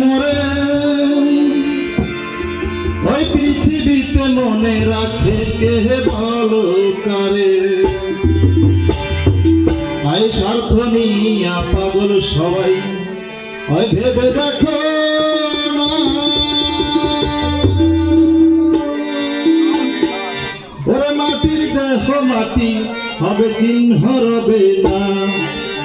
মরে ওই পৃথিবীতে মনে রাখে কে ভালো কারে। আই স্বার্থ নিয়া পাগল সবাই, ওই ভেবে দেখো ওরে মাটির দেহ মাটি, হবে চিহ্ন রবে না।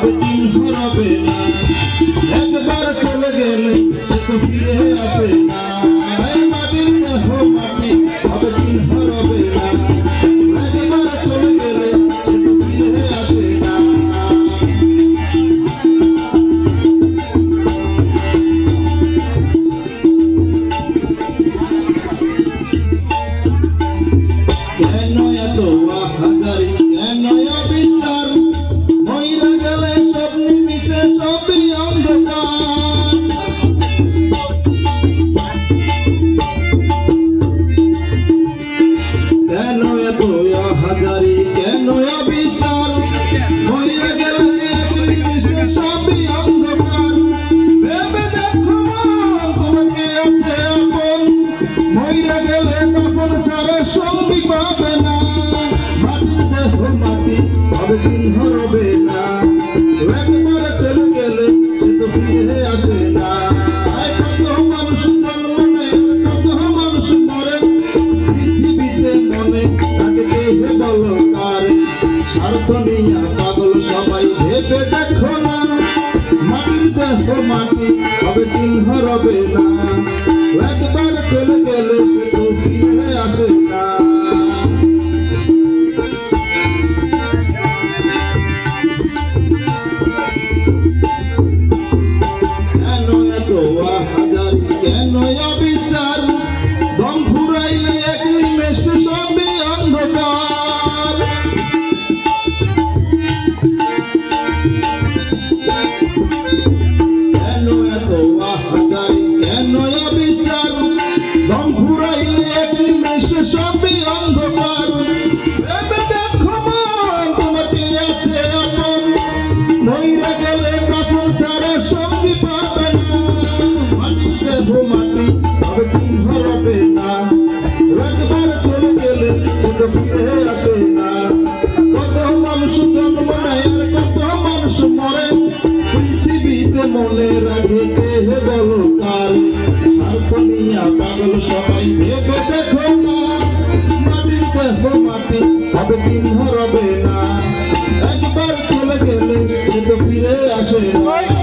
হবে চিহ্ন রবে না একবার চলে গেলে সে তো ফিরে আসে না। মাটির দেহ মাটি। মাটি হবে চিহ্ন রবে না। একবার চলে গেলে সে তো ফিরে আসে না। কেন এত হাজার কেন অবিচার? তো ফিরে আসে না কত মানুষ জন্ম নেয় আর কত মানুষ মরে পৃথিবীতে মনে রাখে কে চিহ্ন রবে না একবার চলে গেলে সে ফিরে আসে না